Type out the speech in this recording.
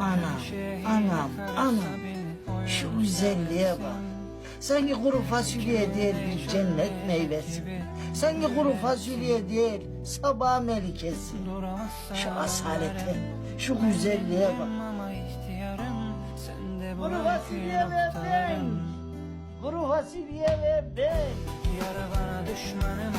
Anam, anam, anam. Şu güzelliğe bak. Sanki kuru fasulye değil bir cennet meyvesi. Sanki kuru fasulye değil sabah melikesi. Şu asalete, şu güzelliğe bak. Kuru fasulye ve ben. Kuru fasulye ve ben. Yara bana düşmanım